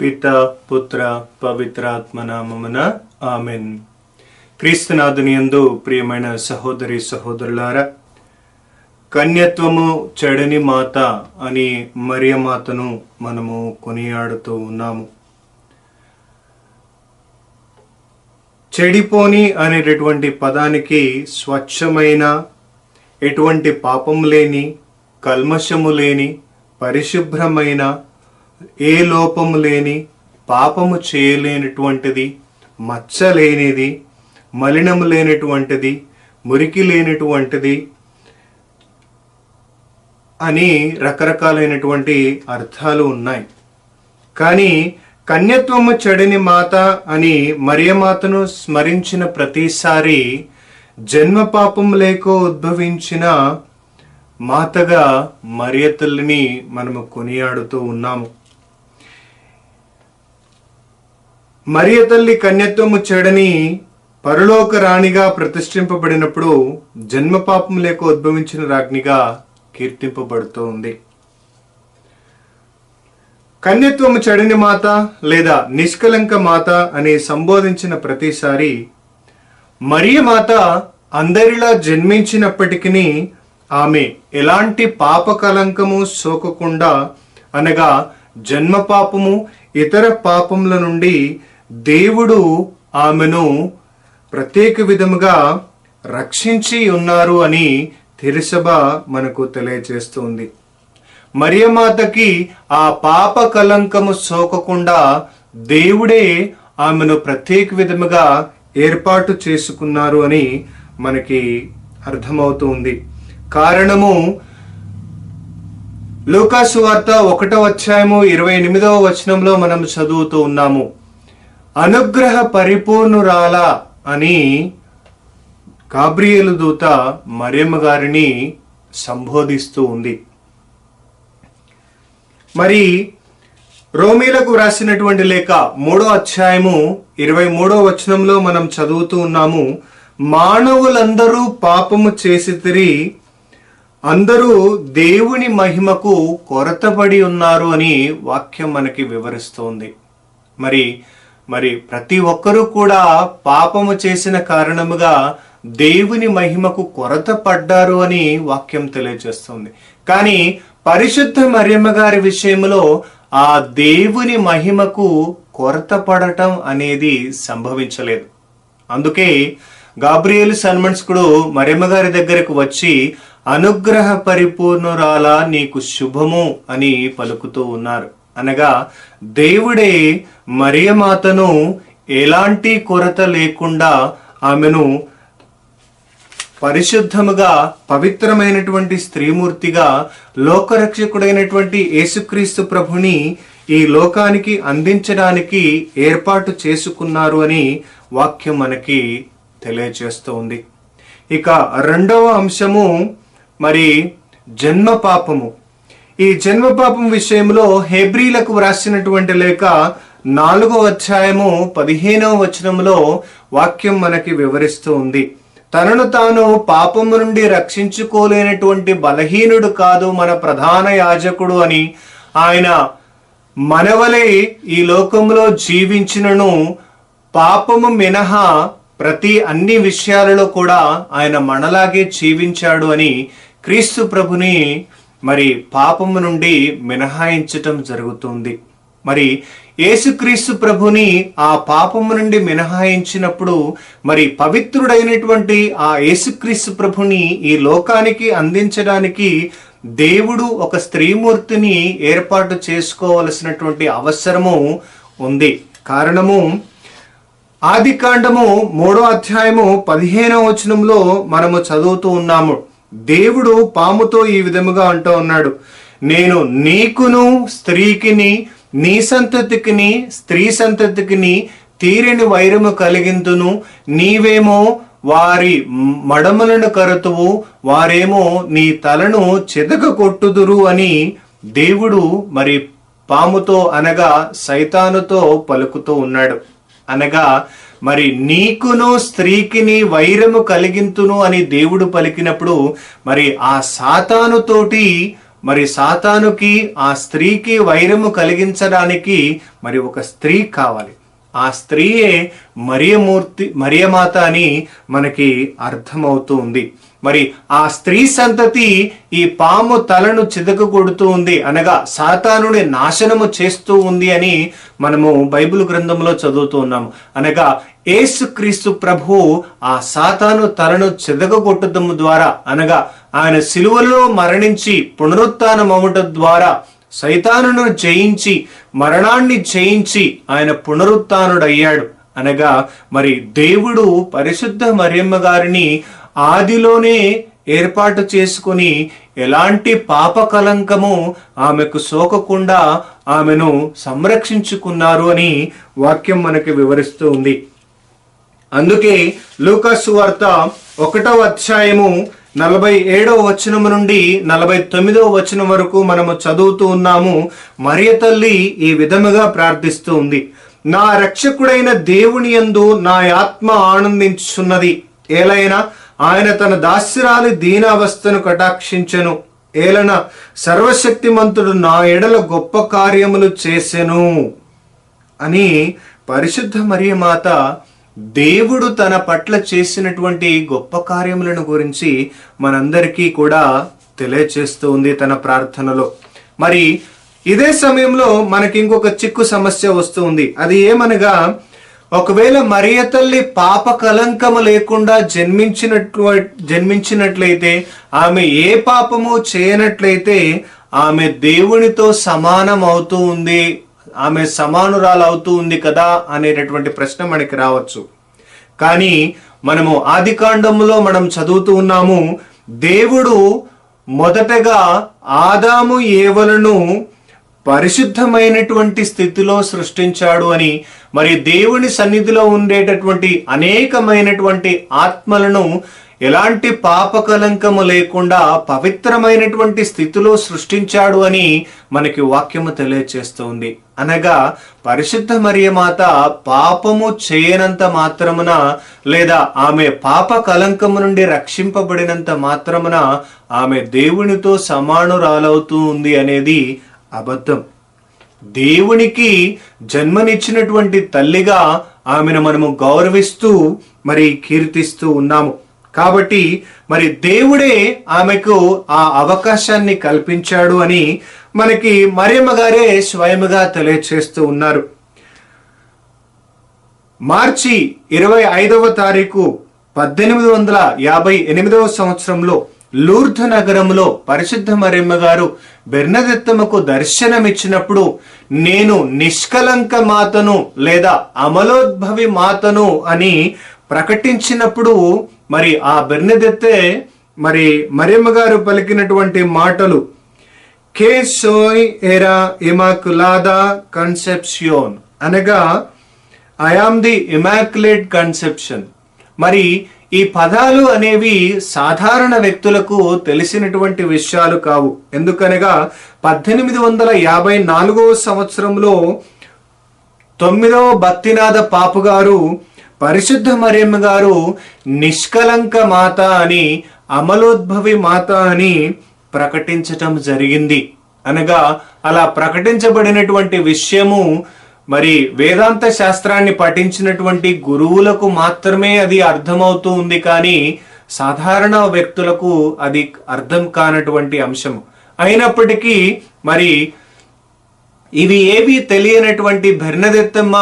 పిత పుత్ర పవిత్రాత్మ నామమున ఆమెన్. క్రీస్తునాథుని యందు ప్రియమైన సహోదరి సహోదరులారా కన్యత్వము చెడని మాత అని మరియమాతను మనము కొనియాడుతూ ఉన్నాము. చెడిపోని అనేటటువంటి పదానికి స్వచ్ఛమైన ఎటువంటి పాపం లేని కల్మషము లేని పరిశుభ్రమైన ఏ లోపము లేని పాపము చేయలేనటువంటిది మచ్చ లేనిది మలినము లేనటువంటిది మురికి లేనటువంటిది అని రకరకాలైనటువంటి అర్థాలు ఉన్నాయి. కానీ కన్యత్వము చెడిని మాత అని మరియమాతను స్మరించిన ప్రతిసారి జన్మ పాపం లేక ఉద్భవించిన మాతగా మరియతల్లిని మనము కొనియాడుతూ ఉన్నాము. మరియ తల్లి కన్యత్వము చెడని పరలోక రాణిగా ప్రతిష్ఠింపబడినప్పుడు జన్మ పాపం లేక ఉద్భవించిన రాజ్ఞిగా కీర్తింపబడుతూ ఉంది కన్యత్వము చెడని మాత లేదా నిష్కలంక మాత అని సంబోధించిన ప్రతిసారి మరియ మాత అందరిలా జన్మించినప్పటికీ ఆమె ఎలాంటి పాప కలంకము సోకకుండా అనగా జన్మ పాపము ఇతర పాపముల నుండి దేవుడు ఆమెను ప్రత్యేక విధముగా రక్షించి ఉన్నారు అని తెరిసభ మనకు తెలియజేస్తుంది. మరియమాతకి ఆ పాప కలంకము సోకకుండా దేవుడే ఆమెను ప్రత్యేక విధముగా ఏర్పాటు చేసుకున్నారు అని మనకి అర్థమవుతుంది. కారణము లూకాసు వార్త ఒకటో అధ్యాయము ఇరవై ఎనిమిదవ వచనంలో మనం చదువుతూ ఉన్నాము. అనుగ్రహ పరిపూర్ణురాల అని గాబ్రియేలు దూత మరియమ్మ గారిని సంబోధిస్తూ ఉంది. మరి రోమీలకు వ్రాసినటువంటి లేఖ మూడో అధ్యాయము ఇరవై మూడో వచనంలో మనం చదువుతూ ఉన్నాము మానవులందరూ పాపము చేసి అందరూ దేవుని మహిమకు కొరతపడి ఉన్నారు అని వాక్యం మనకి వివరిస్తోంది. మరి మరి ప్రతి ఒక్కరూ కూడా పాపము చేసిన కారణముగా దేవుని మహిమకు కొరత పడ్డారు అని వాక్యం తెలియజేస్తుంది. కానీ పరిశుద్ధ మరియమ్మ గారి విషయంలో ఆ దేవుని మహిమకు కొరత పడటం అనేది సంభవించలేదు. అందుకే గాబ్రియల్ సన్మన్స్కుడు మరియమ్మ గారి దగ్గరకు వచ్చి అనుగ్రహ పరిపూర్ణురాల నీకు శుభము అని పలుకుతూ ఉన్నారు. అనగా దేవుడే మరియమాతను ఎలాంటి కొరత లేకుండా ఆమెను పరిశుద్ధముగా పవిత్రమైనటువంటి స్త్రీమూర్తిగా లోకరక్షకుడైనటువంటి యేసుక్రీస్తు ప్రభుని ఈ లోకానికి అందించడానికి ఏర్పాటు చేసుకున్నారు అని వాక్యం మనకి తెలియజేస్తోంది. ఇక రెండవ అంశము మరి జన్మ పాపము ఈ జన్మ పాపం విషయంలో హెబ్రీలకు వ్రాసినటువంటి లేఖ నాలుగో అధ్యాయము పదిహేనవ వచనంలో వాక్యం మనకి వివరిస్తూ ఉంది. తనను తాను పాపము నుండి రక్షించుకోలేనటువంటి బలహీనుడు కాదు మన ప్రధాన యాజకుడు అని ఆయన మనవలే ఈ లోకంలో జీవించినను పాపము మినహా ప్రతి అన్ని విషయాలలో కూడా ఆయన మనలాగే జీవించాడు అని క్రీస్తు ప్రభుని మరి పాపము నుండి మినహాయించటం జరుగుతుంది. మరి యేసుక్రీస్తు ప్రభుని ఆ పాపము నుండి మినహాయించినప్పుడు మరి పవిత్రుడైనటువంటి ఆ యేసుక్రీస్తు ప్రభుని ఈ లోకానికి అందించడానికి దేవుడు ఒక స్త్రీమూర్తిని ఏర్పాటు చేసుకోవలసినటువంటి అవసరము ఉంది. కారణము ఆది కాండము మూడో అధ్యాయము పదిహేనవ వచనంలో మనము చదువుతూ ఉన్నాము. దేవుడు పాముతో ఈ విధముగా అంటూ ఉన్నాడు. నేను నీకును స్త్రీకిని నీ సంతతికిని స్త్రీ సంతతికిని తీరిని వైరము కలిగింతును. నీవేమో వారి మడమలను కరుతువు వారేమో నీ తలను చెదక కొట్టుదురు అని దేవుడు మరి పాముతో అనగా సైతానుతో పలుకుతూ ఉన్నాడు. అనగా మరి నీకును స్త్రీకిని వైరము కలిగింతును అని దేవుడు పలికినప్పుడు మరి ఆ సాతానుతోటి మరి సాతానుకి ఆ స్త్రీకి వైరము కలిగించడానికి మరి ఒక స్త్రీ కావాలి. ఆ స్త్రీయే మరియమూర్తి మరియమాత అని మనకి అర్థమవుతూ ఉంది. మరి ఆ స్త్రీ సంతతి ఈ పాము తలను చితక కొడుతూ ఉంది అనగా సాతానుని నాశనము చేస్తూ ఉంది అని మనము బైబిల్ గ్రంథంలో చదువుతూ ఉన్నాము. అనగా ఏసుక్రీస్తు ప్రభు ఆ సాతాను తలను చెదగొట్టడం ద్వారా అనగా ఆయన సిలువలో మరణించి పునరుత్నం అవ్వటం ద్వారా సైతానును జయించి మరణాన్ని జయించి ఆయన పునరుత్నుడయ్యాడు అనగా మరి దేవుడు పరిశుద్ధ మరియమ్మ గారిని ఆదిలోనే ఏర్పాటు చేసుకుని ఎలాంటి పాప కలంకము ఆమెకు సోకకుండా ఆమెను సంరక్షించుకున్నారు అని వాక్యం మనకి వివరిస్తూ ఉంది. అందుకే లూకాసు వార్త ఒకటవ అధ్యాయము నలభై ఏడవ వచనము నుండి నలభై తొమ్మిదవ వచనం వరకు మనము చదువుతూ ఉన్నాము. మరియ తల్లి ఈ విధముగా ప్రార్థిస్తూ ఉంది. నా రక్షకుడైన దేవుని యందు నా ఆత్మ ఆనందించున్నది ఏలైనా? ఆయన తన దాస్యరాలి దీనావస్థను కటాక్షించెను. ఏలన సర్వశక్తిమంతుడు నా ఎడల గొప్ప కార్యములు చేసెను. అని పరిశుద్ధ మరియమాత దేవుడు తన పట్ల చేసినటువంటి గొప్ప కార్యములను గురించి మనందరికీ కూడా తెలియచేస్తూ ఉంది తన ప్రార్థనలో. మరి ఇదే సమయంలో మనకి ఇంకొక చిక్కు సమస్య వస్తుంది అది ఏమనగా ఒకవేళ మరియ తల్లి పాప కలంకము లేకుండా జన్మించినట్లు జన్మించినట్లయితే ఆమె ఏ పాపము చేయనట్లయితే ఆమె దేవునితో సమానం అవుతూ ఉంది ఆమె సమానురాలు అవుతూ ఉంది కదా అనేటటువంటి ప్రశ్న మనకి రావచ్చు. కానీ మనము ఆది కాండంలో మనం చదువుతూ ఉన్నాము దేవుడు మొదటగా ఆదాము ఏవలను పరిశుద్ధమైనటువంటి స్థితిలో సృష్టించాడు అని మరి దేవుని సన్నిధిలో ఉండేటటువంటి అనేకమైనటువంటి ఆత్మలను ఎలాంటి పాపకలంకము లేకుండా పవిత్రమైనటువంటి స్థితిలో సృష్టించాడు అని మనకి వాక్యము తెలియచేస్తుంది. అనగా పరిశుద్ధ మరియమాత పాపము చేయనంత మాత్రమున లేదా ఆమె పాప కలంకము నుండి రక్షింపబడినంత మాత్రమున ఆమె దేవునితో సమానురాలవుతూ ఉంది అనేది అబద్ధం. దేవునికి జన్మనిచ్చినటువంటి తల్లిగా ఆమెను మనము గౌరవిస్తూ మరి కీర్తిస్తూ ఉన్నాము. కాబట్టి మరి దేవుడే ఆమెకు ఆ అవకాశాన్ని కల్పించాడు అని మనకి మరియమ్మ గారే స్వయముగా తెలియచేస్తూ ఉన్నారు. మార్చి ఇరవై ఐదవ తారీఖు పద్దెనిమిది వందల యాభై ఎనిమిదవ సంవత్సరంలో లూర్ధ నగరంలో పరిశుద్ధ మరియమ్మ గారు బెర్నదెత్తమ్మకు దర్శనమిచ్చినప్పుడు నేను నిష్కలంక మాతను లేదా అమలోద్భవి మాతను అని ప్రకటించినప్పుడు మరి ఆ బెర్నదెత్తే మరి మరియమ్మ గారు పలికినటువంటి మాటలు కే సోయ్ ఎరా ఇమాకులాదా కన్సెప్షియోన్ అనగా I am the immaculate conception మరి ఈ పదాలు అనేవి సాధారణ వ్యక్తులకు తెలిసినటువంటి విషయాలు కావు. ఎందుకనగా పద్దెనిమిది వందల యాభై నాలుగవ సంవత్సరంలో తొమ్మిదవ భక్తినాథ పాపు గారు పరిశుద్ధ మరియమ్మ గారు నిష్కలంక మాత అని అమలోద్భవి మాత అని ప్రకటించటం జరిగింది. అనగా అలా ప్రకటించబడినటువంటి విషయము మరి వేదాంత శాస్త్రాన్ని పఠించినటువంటి గురువులకు మాత్రమే అది అర్థమవుతూ ఉంది కానీ సాధారణ వ్యక్తులకు అది అర్థం కానటువంటి అంశం. అయినప్పటికీ మరి ఇవి ఏవి తెలియనటువంటి భెర్నదెత్తమ్మ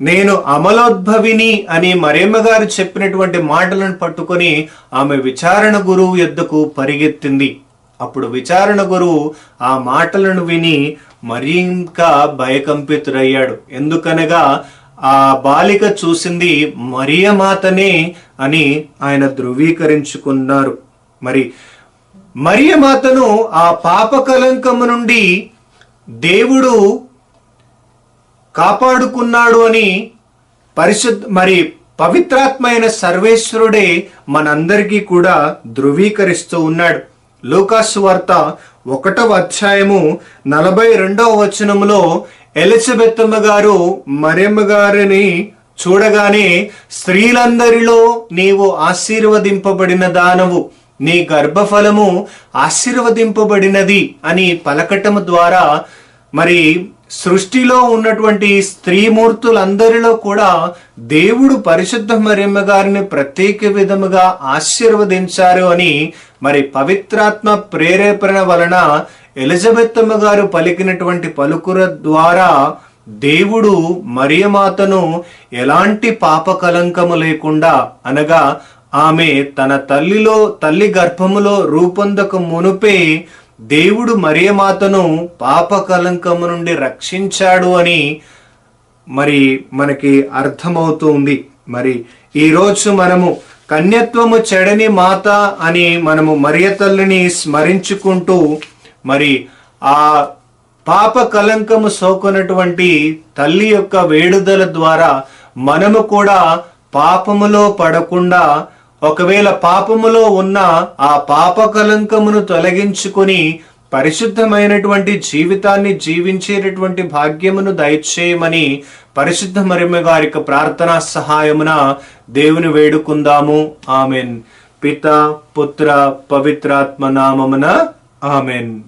నేను అమలోద్భవిని అని మరేమ్మ గారు చెప్పినటువంటి మాటలను పట్టుకొని ఆమె విచారణ గురువు ఎద్దకు పరిగెత్తింది. అప్పుడు విచారణ గురువు ఆ మాటలను విని మరి ఇంకా భయకంపితుడయ్యాడు. ఎందుకనగా ఆ బాలిక చూసింది మరియమాతనే అని ఆయన ధృవీకరించుకున్నారు. మరి మరియమాతను ఆ పాప కలంకము నుండి దేవుడు కాపాడుకున్నాడు అని పరిశుద్ధ మరి పవిత్రాత్మైన సర్వేశ్వరుడే మనందరికీ కూడా ధృవీకరిస్తూ ఉన్నాడు. లూకాసు వార్త ఒకటవ అధ్యాయము నలభై రెండవ వచనములో ఎలిజబెత్తమ్మ గారు మరియమ్మ గారిని చూడగానే స్త్రీలందరిలో నీవు ఆశీర్వదింపబడిన దానవు నీ గర్భఫలము ఆశీర్వదింపబడినది అని పలకటము ద్వారా మరి సృష్టిలో ఉన్నటువంటి స్త్రీమూర్తులందరిలో కూడా దేవుడు పరిశుద్ధ మరియమ్మ గారిని ప్రత్యేక విధముగా ఆశీర్వదించారు అని మరి పవిత్రాత్మ ప్రేరేపణ వలన ఎలిజబెత్తమ్మ గారు పలికినటువంటి పలుకుర ద్వారా దేవుడు మరియమాతను ఎలాంటి పాప కలంకము లేకుండా అనగా ఆమె తన తల్లిలో తల్లి గర్భములో రూపొందక మునుపే దేవుడు మరియమాతను పాప కలంకము నుండి రక్షించాడు అని మరి మనకి అర్థమవుతుంది. మరి ఈరోజు మనము కన్యత్వము చెడని మాత అని మనము మరియ తల్లిని స్మరించుకుంటూ మరి ఆ పాప కలంకము సోకునటువంటి తల్లి యొక్క వేడుదల ద్వారా మనము కూడా పాపములో పడకుండా ఒకవేళ పాపములో ఉన్న ఆ పాప కలంకమును తొలగించుకొని పరిశుద్ధమైనటువంటి జీవితాన్ని జీవించేటటువంటి భాగ్యమును దయచేయమని పరిశుద్ధ మరిమ గారి ప్రార్థనా సహాయమున దేవుని వేడుకుందాము. ఆమెన్. పిత పుత్ర పవిత్రాత్మ నామమున ఆమెన్.